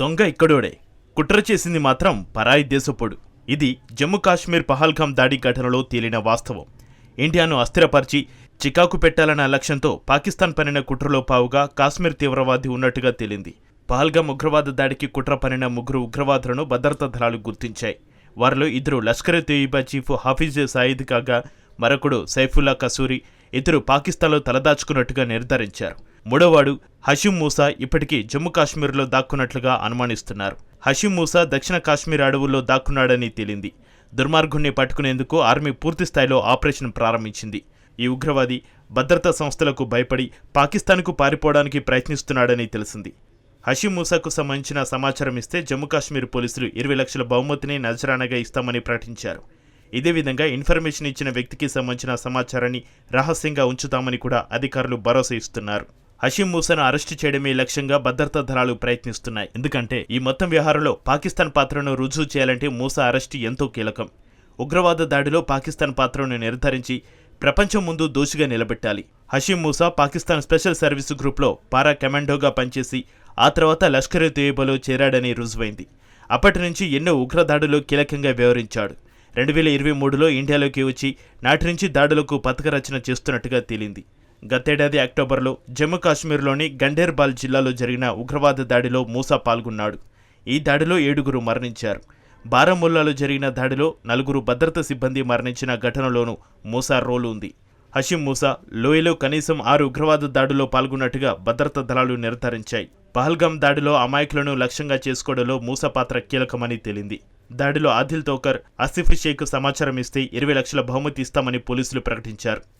దొంగ ఇక్కడోడే. కుట్ర చేసింది మాత్రం పరాయి దేశపోడు. ఇది జమ్మూ కాశ్మీర్ పహల్గాం దాడి ఘటనలో తేలిన వాస్తవం. ఇండియాను అస్థిరపరిచి చికాకు పెట్టాలన్న లక్ష్యంతో పాకిస్తాన్ పనిన కుట్రలో పావుగా కాశ్మీర్ తీవ్రవాది ఉన్నట్టుగా తేలింది. పహల్గాం ఉగ్రవాద దాడికి కుట్ర పనిన ముగ్గురు ఉగ్రవాదులను భద్రతా దళాలు గుర్తించాయి. వారిలో ఇద్దరు లష్కర్ ఎ తోయిబా చీఫ్ హాఫీజ్ సయీద్ కాగా మరొకడు సైఫుల్లా కసూరి ఇద్దరు పాకిస్తాన్లో తలదాచుకున్నట్టుగా నిర్ధారించారు. మూడోవాడు హషీం మూసా ఇప్పటికీ జమ్మూ కాశ్మీర్లో దాక్కున్నట్లుగా అనుమానిస్తున్నారు. హషీం మూసా దక్షిణ కాశ్మీర్ అడవుల్లో దాక్కున్నాడని తేలింది. దుర్మార్గుణ్ణి పట్టుకునేందుకు ఆర్మీ పూర్తి స్థాయిలో ఆపరేషన్ ప్రారంభించింది. ఈ ఉగ్రవాది భద్రతా సంస్థలకు భయపడి పాకిస్తాన్కు పారిపోవడానికి ప్రయత్నిస్తున్నాడని తెలిసింది. హషీం మూసాకు సంబంధించిన సమాచారం ఇస్తే జమ్మూ కాశ్మీర్ పోలీసులు ఇరవై లక్షల బహుమతిని నజరానగా ఇస్తామని ప్రకటించారు. ఇదే విధంగా ఇన్ఫర్మేషన్ ఇచ్చిన వ్యక్తికి సంబంధించిన సమాచారాన్ని రహస్యంగా ఉంచుతామని కూడా అధికారులు భరోసా ఇస్తున్నారు. హషీం మూసాను అరెస్టు చేయడమే లక్ష్యంగా భద్రతా దళాలు ప్రయత్నిస్తున్నాయి. ఎందుకంటే ఈ మొత్తం వ్యవహారంలో పాకిస్తాన్ పాత్రను రుజువు చేయాలంటే మూసా అరెస్టు ఎంతో కీలకం. ఉగ్రవాద దాడిలో పాకిస్తాన్ పాత్రను నిర్ధారించి ప్రపంచం ముందు దోషిగా నిలబెట్టాలి. హషీం మూసా పాకిస్తాన్ స్పెషల్ సర్వీసు గ్రూప్లో పారా కమాండోగా పనిచేసి ఆ తర్వాత లష్కర్ ఎ చేరాడని రుజువైంది. అప్పటి నుంచి ఎన్నో ఉగ్రదాడులు కీలకంగా వ్యవహరించాడు రెండు వేల ఇరవై మూడులో ఇండియాలోకి వచ్చి నాటి నుంచి దాడులకు పథక రచన చేస్తున్నట్టుగా తేలింది. గతేడాది అక్టోబర్లో జమ్మూ కాశ్మీర్లోని గండేర్బాల్ జిల్లాలో జరిగిన ఉగ్రవాద దాడిలో మూసా పాల్గొన్నాడు. ఈ దాడిలో ఏడుగురు మరణించారు. బారాముల్లాలో జరిగిన దాడిలో నలుగురు భద్రతా సిబ్బంది మరణించిన ఘటనలోనూ మూసా రోలు ఉంది. హషీం మూసా లోయలో కనీసం ఆరు ఉగ్రవాద దాడుల్లో పాల్గొన్నట్టుగా భద్రతా దళాలు నిర్ధారించాయి. పహల్గాం దాడిలో అమాయకులను లక్ష్యంగా చేసుకోవడంలో మూసా పాత్ర కీలకమని తేలింది. దాడిలో ఆదిల్ తోకర్ ఆసిఫ్ షేక్ సమాచారం ఇస్తే ఇరవై లక్షల బహుమతి ఇస్తామని పోలీసులు ప్రకటించారు.